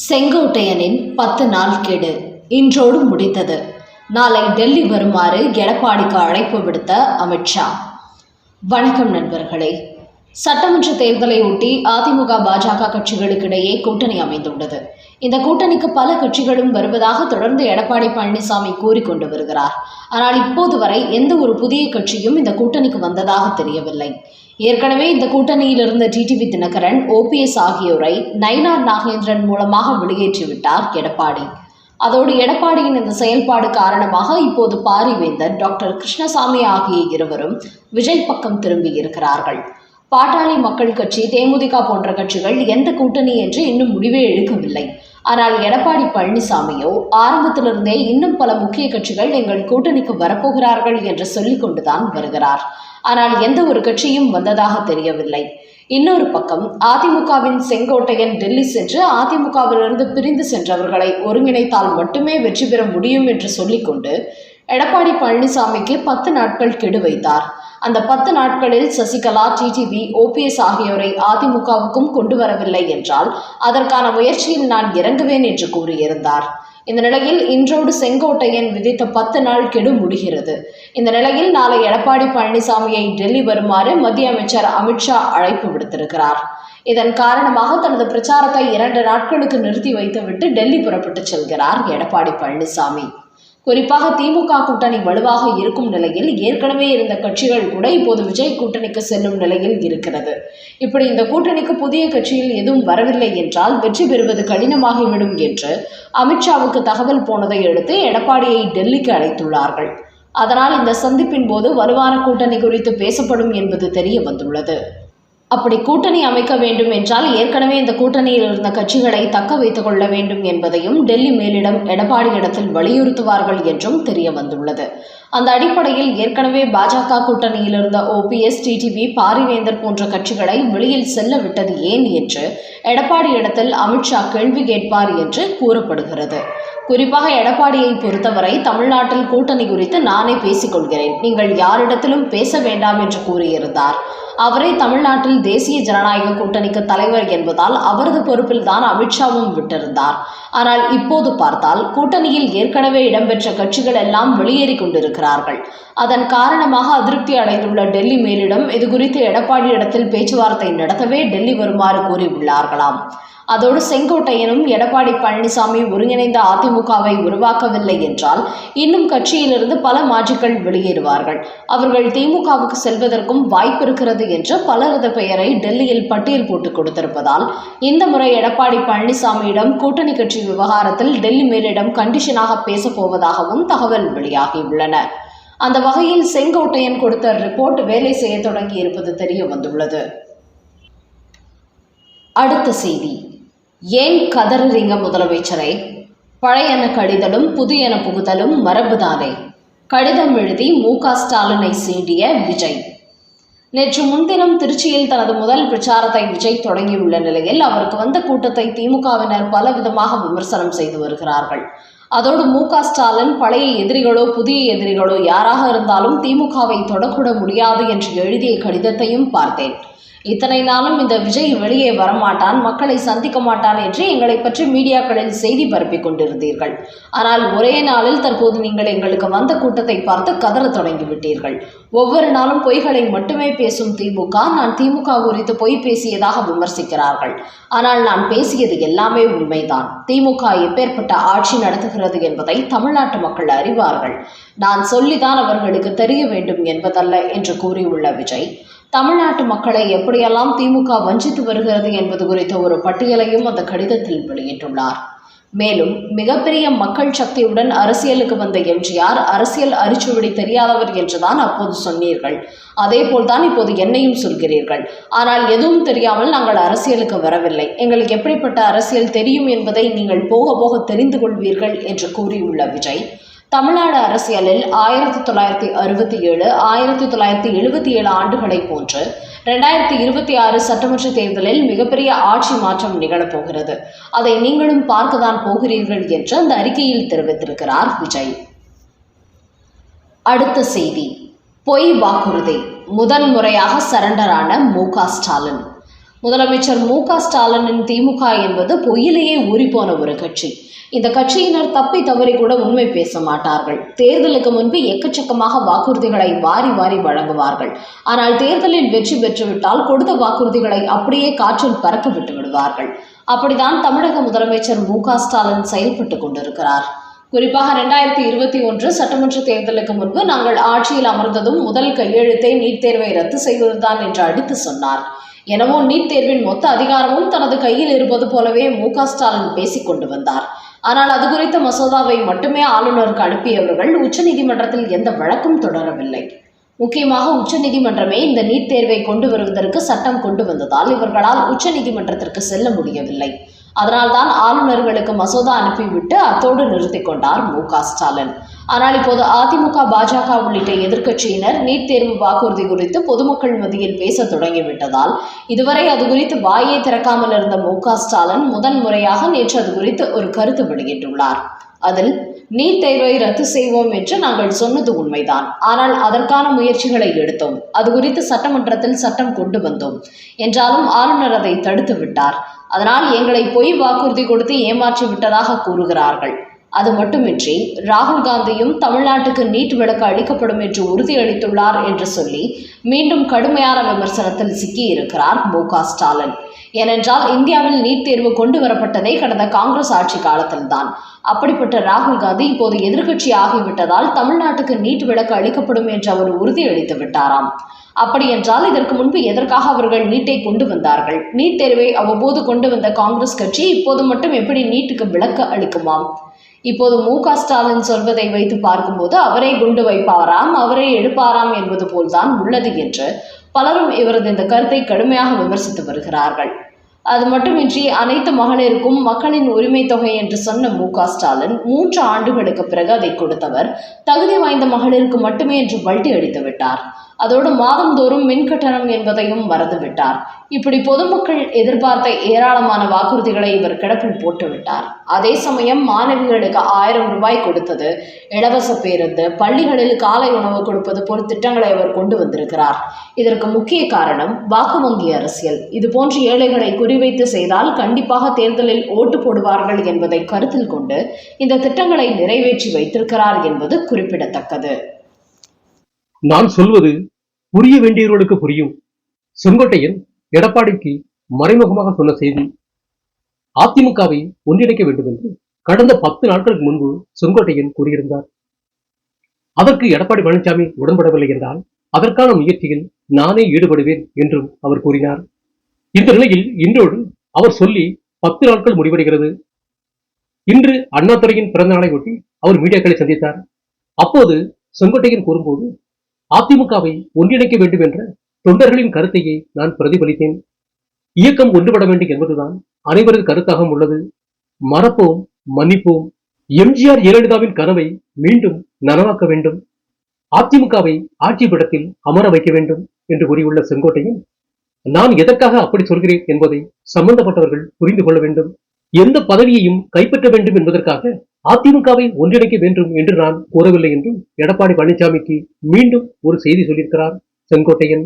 செங்கோட்டையனின் பத்து நாள் கெடு. இன்றோடு முடித்தது நாளை டெல்லி வருமாறு எடப்பாடிக்கு அழைப்பு விடுத்த அமித்ஷா வணக்கம் நண்பர்களே. சட்டமன்ற தேர்தலை ஒட்டி அதிமுக பாஜக கட்சிகளுக்கிடையே கூட்டணி அமைந்துள்ளது. இந்த கூட்டணிக்கு பல கட்சிகளும் வருவதாக தொடர்ந்து எடப்பாடி பழனிசாமி கூறிக்கொண்டு வருகிறார். ஆனால் இப்போது வரை எந்த ஒரு புதிய கட்சியும் இந்த கூட்டணிக்கு வந்ததாக தெரியவில்லை. ஏற்கனவே இந்த கூட்டணியில் இருந்த டிடிவி தினகரன் ஓபிஎஸ் ஆகியோரை நயினார் நாகேந்திரன் மூலமாக வெளியேற்றிவிட்டார் எடப்பாடி. அதோடு எடப்பாடியின் இந்த செயல்பாடு காரணமாக இப்போது பாரிவேந்தர் டாக்டர் கிருஷ்ணசாமி ஆகிய இருவரும் விஜய் பக்கம் திரும்பி இருக்கிறார்கள். பாட்டாளி மக்கள் கட்சி தேமுதிக போன்ற கட்சிகள் எந்த கூட்டணி என்று இன்னும் முடிவே எடுக்கவில்லை. ஆனால் எடப்பாடி பழனிசாமியோ ஆரம்பத்திலிருந்தே இன்னும் பல முக்கிய கட்சிகள் எங்கள் கூட்டணிக்கு வரப்போகிறார்கள் என்று சொல்லிக் கொண்டுதான் வருகிறார். ஆனால் எந்த ஒரு கட்சியும் வந்ததாக தெரியவில்லை. இன்னொரு பக்கம் அதிமுகவின் செங்கோட்டையன் டெல்லி சென்று அதிமுகவிலிருந்து பிரிந்து சென்றவர்களை ஒருங்கிணைத்தால் மட்டுமே வெற்றி பெற முடியும் என்று சொல்லிக்கொண்டு எடப்பாடி பழனிசாமிக்கு பத்து நாட்கள் கெடு வைத்தார். அந்த பத்து நாட்களில் சசிகலா டிடிவி ஓபிஎஸ் ஆகியோரை அதிமுகவுக்கும் கொண்டு வரவில்லை என்றால் அதற்கான முயற்சியில் நான் இறங்குவேன் என்று கூறியிருந்தார். இந்த நிலையில் இன்றோடு செங்கோட்டையன் விதித்த பத்து நாள் கெடு முடிகிறது. இந்த நிலையில் நாளை எடப்பாடி பழனிசாமியை டெல்லி வருமாறு மத்திய அமைச்சர் அமித்ஷா அழைப்பு விடுத்திருக்கிறார். இதன் காரணமாக தனது பிரச்சாரத்தை இரண்டு நாட்களுக்கு நிறுத்தி வைத்துவிட்டு டெல்லி புறப்பட்டு செல்கிறார் எடப்பாடி பழனிசாமி. குறிப்பாக திமுக கூட்டணி வலுவாக இருக்கும் நிலையில் ஏற்கனவே இருந்த கட்சிகள் கூட இப்போது விஜய் கூட்டணிக்கு செல்லும் நிலையில் இருக்கிறது. இப்படி இந்த கூட்டணிக்கு புதிய கட்சியில் எதுவும் வரவில்லை என்றால் வெற்றி பெறுவது கடினமாகிவிடும் என்று அமித்ஷாவுக்கு தகவல் போனதை அடுத்து எடப்பாடியை டெல்லிக்கு அழைத்துள்ளார்கள். அதனால் இந்த சந்திப்பின் போது வலுவான கூட்டணி குறித்து பேசப்படும் என்பது தெரிய வந்துள்ளது. அப்படி கூட்டணி அமைக்க வேண்டும் என்றால் ஏற்கனவே இந்த கூட்டணியில் இருந்த கட்சிகளை தக்க வைத்துக் கொள்ள வேண்டும் என்பதையும் டெல்லி மேலிடம் எடப்பாடி இடத்தில் வலியுறுத்துவார்கள் என்றும் தெரிய வந்துள்ளது. அந்த அடிப்படையில் ஏற்கனவே பாஜக கூட்டணியில் இருந்த ஓபிஎஸ் டிடிவி பாரிவேந்தர் போன்ற கட்சிகளை வெளியில் செல்ல விட்டது ஏன் என்று எடப்பாடி இடத்தில் அமித்ஷா கேள்வி கேட்பார் என்று கூறப்படுகிறது. குறிப்பாக எடப்பாடியை பொறுத்தவரை தமிழ்நாட்டில் கூட்டணி குறித்து நானே பேசிக்கொள்கிறேன். நீங்கள் யாரிடத்திலும் பேச வேண்டாம் என்று கூறியிருந்தார். அவரே தமிழ்நாட்டில் தேசிய ஜனநாயக கூட்டணிக்கு தலைவர் என்பதால் அவரது பொறுப்பில் தான் அமித்ஷாவும் விட்டிருந்தார். ஆனால் இப்போது பார்த்தால் கூட்டணியில் ஏற்கனவே இடம்பெற்ற கட்சிகள் எல்லாம் வெளியேறி கொண்டிருக்கிறார்கள். அதன் காரணமாக அதிருப்தி அடைந்துள்ள டெல்லி மேலிடம் இது குறித்து எடப்பாடியிடத்தில் பேச்சுவார்த்தை நடத்தவே டெல்லி வருமாறு கூறியுள்ளார்களாம். அதோடு செங்கோட்டையனும் எடப்பாடி பழனிசாமி ஒருங்கிணைந்த அதிமுகவை உருவாக்கவில்லை என்றால் இன்னும் கட்சியிலிருந்து பல மாஜிக்கள் வெளியேறுவார்கள். அவர்கள் திமுகவுக்கு செல்வதற்கும் வாய்ப்பு இருக்கிறது என்று பலரது பெயரை டெல்லியில் பட்டியல் போட்டு கொடுத்திருப்பதால் இந்த முறை எடப்பாடி பழனிசாமியிடம் கூட்டணி கட்சி விவகாரத்தில் டெல்லி மேலிடம் கண்டிஷனாக பேசப் போவதாகவும் தகவல் வெளியாகியுள்ளன. அந்த வகையில் செங்கோட்டையன் கொடுத்த ரிப்போர்ட் வேலை செய்ய தொடங்கி இருப்பது தெரிய வந்துள்ளது. அடுத்த செய்தி. ஏன் கதறுறீங்க முதலமைச்சரை? பழையன கடிதலும் புதியன புகுதலும் மரபுதானே? கடிதம் எழுதி மு க ஸ்டாலினை சீண்டிய விஜய். நேற்று முன்தினம் திருச்சியில் தனது முதல் பிரச்சாரத்தை விஜய் தொடங்கியுள்ள நிலையில் அவருக்கு வந்த கூட்டத்தை திமுகவினர் பலவிதமாக விமர்சனம் செய்து வருகிறார்கள். அதோடு மு க ஸ்டாலின் பழைய எதிரிகளோ புதிய எதிரிகளோ யாராக இருந்தாலும் திமுகவை தொடக்கூட முடியாது என்று எழுதிய கடிதத்தையும் பார்த்தேன். இத்தனை நாளும் இந்த விஜய் வெளியே வரமாட்டான் மக்களை சந்திக்க மாட்டான் என்று எங்களை பற்றி மீடியாக்களில் செய்தி பரப்பிக் கொண்டிருந்தீர்கள். ஆனால் ஒரே நாளில் தற்போது நீங்கள் எங்களுக்கு வந்த கூட்டத்தை பார்த்து கதற தொடங்கிவிட்டீர்கள். ஒவ்வொரு நாளும் பொய்களை மட்டுமே பேசும் திமுக நான் திமுக குறித்து பொய் பேசியதாக விமர்சிக்கிறார்கள். ஆனால் நான் பேசியது எல்லாமே உண்மைதான். திமுக எப்பேற்பட்ட ஆட்சி நடத்துகிறது என்பதை தமிழ்நாட்டு மக்கள் அறிவார்கள். நான் சொல்லிதான் அவர்களுக்கு தெரிய வேண்டும் என்பதல்ல என்று கூறியுள்ள விஜய் தமிழ்நாட்டு மக்களை எப்படியெல்லாம் திமுக வஞ்சித்து வருகிறது என்பது குறித்த ஒரு பட்டியலையும் அந்த கடிதத்தில் வெளியிட்டுள்ளார். மேலும் மிகப்பெரிய மக்கள் சக்தியுடன் அரசியலுக்கு வந்த எம்ஜிஆர் அரசியல் அரிச்சுவடி தெரியாதவர் என்றுதான் அப்போது சொன்னீர்கள். அதே போல்தான் இப்போது என்னையும் சொல்கிறீர்கள். ஆனால் எதுவும் தெரியாமல் நாங்கள் அரசியலுக்கு வரவில்லை. எங்களுக்கு எப்படிப்பட்ட அரசியல் தெரியும் என்பதை நீங்கள் போக போக தெரிந்து கொள்வீர்கள் என்று கூறியுள்ள விஜய் தமிழ்நாடு அரசியலில் ஆயிரத்தி தொள்ளாயிரத்தி அறுபத்தி ஏழு ஆயிரத்தி தொள்ளாயிரத்தி எழுபத்தி ஏழு ஆண்டுகளை போன்று ரெண்டாயிரத்தி இருபத்தி ஆறு சட்டமன்ற தேர்தலில் மிகப்பெரிய ஆட்சி மாற்றம் நிகழப்போகிறது. அதை நீங்களும் பார்க்கத்தான் போகிறீர்கள் என்று அந்த அறிக்கையில் தெரிவித்திருக்கிறார் விஜய். அடுத்த செய்தி. பொய் வாக்குறுதி. முதல் முறையாக சரண்டரான மு க ஸ்டாலின். முதலமைச்சர் மு க ஸ்டாலினின் திமுக என்பது பொய்யிலேயே ஊறிப்போன ஒரு கட்சி. இந்த கட்சியினர் தப்பி தவறி கூட உண்மை பேச மாட்டார்கள். தேர்தலுக்கு முன்பு எக்கச்சக்கமாக வாக்குறுதிகளை வாரி வாரி வழங்குவார்கள். ஆனால் தேர்தலில் வெற்றி பெற்றுவிட்டால் கொடுத்த வாக்குறுதிகளை அப்படியே காற்றில் பறக்க விட்டு விடுவார்கள். அப்படிதான் தமிழக முதலமைச்சர் மு க ஸ்டாலின் செயல்பட்டு கொண்டிருக்கிறார். குறிப்பாக ரெண்டாயிரத்தி இருபத்தி ஒன்று சட்டமன்ற தேர்தலுக்கு முன்பு நாங்கள் ஆட்சியில் அமர்ந்ததும் முதல் கையெழுத்தை நீட் தேர்வை ரத்து செய்வதுதான் என்று அடித்து சொன்னார். எனவோ நீட் தேர்வின் மொத்த அதிகாரமும் தனது கையில் இருப்பது போலவே மு க ஸ்டாலின் பேசிக் கொண்டு வந்தார். ஆனால் அது குறித்த மசோதாவை மட்டுமே ஆளுநருக்கு அனுப்பியவர்கள் உச்சநீதிமன்றத்தில் எந்த வழக்கும் தொடரவில்லை. முக்கியமாக உச்சநீதிமன்றமே இந்த நீட் தேர்வை கொண்டு வருவதற்கு சட்டம் கொண்டு வந்ததால் இவர்களால் உச்சநீதிமன்றத்திற்கு செல்ல முடியவில்லை. அதனால்தான் ஆளுநர்களுக்கு மசோதா அனுப்பிவிட்டு அத்தோடு நிறுத்திக் கொண்டார் மு க ஸ்டாலின். ஆனால் இப்போது அதிமுக பாஜக உள்ளிட்ட எதிர்க்கட்சியினர் நீட் தேர்வு வாக்குறுதி குறித்து பொதுமக்கள் மத்தியில் பேச தொடங்கிவிட்டதால் இதுவரை அது குறித்து வாயை திறக்காமல் இருந்த மு க ஸ்டாலின் முதன் முறையாக நேற்று அது குறித்து ஒரு கருத்து வெளியிட்டுள்ளார். அதில் நீட் தேர்வை ரத்து செய்வோம் என்று நாங்கள் சொன்னது உண்மைதான். ஆனால் அதற்கான முயற்சிகளை எடுத்தோம். அது குறித்து சட்டமன்றத்தில் சட்டம் கொண்டு வந்தோம். என்றாலும் ஆளுநர் அதை தடுத்து விட்டார். அதனால் எங்களை பொய் வாக்குறுதி கொடுத்து ஏமாற்றி விட்டதாக கூறுகிறார்கள். அது மட்டுமின்றி ராகுல் காந்தியும் தமிழ்நாட்டுக்கு நீட் விளக்கு அளிக்கப்படும் என்று உறுதியளித்துள்ளார் என்று சொல்லி மீண்டும் கடுமையான விமர்சனத்தில் சிக்கியிருக்கிறார் மு க ஸ்டாலின். ஏனென்றால் இந்தியாவில் நீட் தேர்வு கொண்டு வரப்பட்டதே கடந்த காங்கிரஸ் ஆட்சி காலத்தில்தான். அப்படிப்பட்ட ராகுல் காந்தி இப்போது எதிர்க்கட்சி ஆகிவிட்டதால் தமிழ்நாட்டுக்கு நீட் விலக்கு அளிக்கப்படும் என்று அவர் உறுதியளித்து விட்டாராம். அப்படியென்றால் இதற்கு முன்பு எதற்காக அவர்கள் நீட்டை கொண்டு வந்தார்கள்? நீட் தேர்வை அவ்வப்போது கொண்டு வந்த காங்கிரஸ் கட்சி இப்போது மட்டும் எப்படி நீட்டுக்கு விலக்கு அளிக்குமாம்? இப்போது மு க ஸ்டாலின் சொல்வதை வைத்து பார்க்கும்போது அவரை குண்டு வைப்பாராம் அவரை எடுப்பாராம் என்பது போல்தான் உள்ளது என்று பலரும் இவரது இந்த கருத்தை கடுமையாக விமர்சித்து வருகிறார்கள். அது மட்டுமின்றி அனைத்து மகளிருக்கும் மக்களின் உரிமை தொகை என்று சொன்ன மு க ஸ்டாலின் மூன்று ஆண்டுகளுக்கு பிறகு அதை கொடுத்தவர் தகுதி வாய்ந்த மகளிருக்கு மட்டுமே என்று பல்டி அடித்து விட்டார். அதோடு மாதந்தோறும் மின் கட்டணம் என்பதையும் மறந்துவிட்டார். இப்படி பொதுமக்கள் எதிர்பார்த்த ஏராளமான வாக்குறுதிகளை இவர் கிடப்பில் போட்டுவிட்டார். அதே சமயம் மாணவிகளுக்கு ஆயிரம் ரூபாய் கொடுத்தது இலவச பேருந்து பள்ளிகளில் காலை உணவு கொடுப்பது போல் திட்டங்களை அவர் கொண்டு வந்திருக்கிறார். இதற்கு முக்கிய காரணம் வாக்கு வங்கி அரசியல். இது போன்ற ஏழைகளை குறிவைத்து செய்தால் கண்டிப்பாக தேர்தலில் ஓட்டு போடுவார்கள் என்பதை கருத்தில் கொண்டு இந்த திட்டங்களை நிறைவேற்றி வைத்திருக்கிறார் என்பது குறிப்பிடத்தக்கது. நான் சொல்வது புரிய வேண்டியவர்களுக்கு புரியும். செங்கோட்டையன் எடப்பாடிக்கு மறைமுகமாக சொன்ன செய்தி அதிமுகவை ஒன்றிணைக்க வேண்டும் என்று கடந்த பத்து நாட்களுக்கு முன்பு செங்கோட்டையன் கூறியிருந்தார். அதற்கு எடப்பாடி பழனிசாமி உடன்படவில்லை என்றால் அதற்கான முயற்சியில் நானே ஈடுபடுவேன் என்றும் அவர் கூறினார். இந்த நிலையில் இன்றோடு அவர் சொல்லி பத்து நாட்கள் முடிவடைகிறது. இன்று அண்ணாதுரையின் பிறந்த நாளை ஒட்டி அவர் மீடியாக்களை சந்தித்தார். அப்போது செங்கோட்டையன் கூறும்போது அதிமுகவை ஒன்றிணைக்க வேண்டும் என்ற தொண்டர்களின் கருத்தையே நான் பிரதிபலித்தேன். இயக்கம் ஒன்றுபட வேண்டும் என்பதுதான் அனைவரது கருத்தாகவும் உள்ளது. மறப்போம் மன்னிப்போம். எம்ஜிஆர் ஜெயலலிதாவின் கனவை மீண்டும் நனவாக்க வேண்டும். அதிமுகவை ஆட்சி படத்தில் அமர வைக்க வேண்டும் என்று கூறியுள்ள செங்கோட்டையன் நான் எதற்காக அப்படி சொல்கிறேன் என்பதை சம்பந்தப்பட்டவர்கள் புரிந்து கொள்ள வேண்டும். எந்த பதவியையும் கைப்பற்ற வேண்டும் என்பதற்காக அதிமுகவை ஒன்றிணைக்க வேண்டும் என்று நான் கூறவில்லை என்றும் எடப்பாடி பழனிசாமிக்கு மீண்டும் ஒரு செய்தி சொல்லியிருக்கிறார் செங்கோட்டையன்.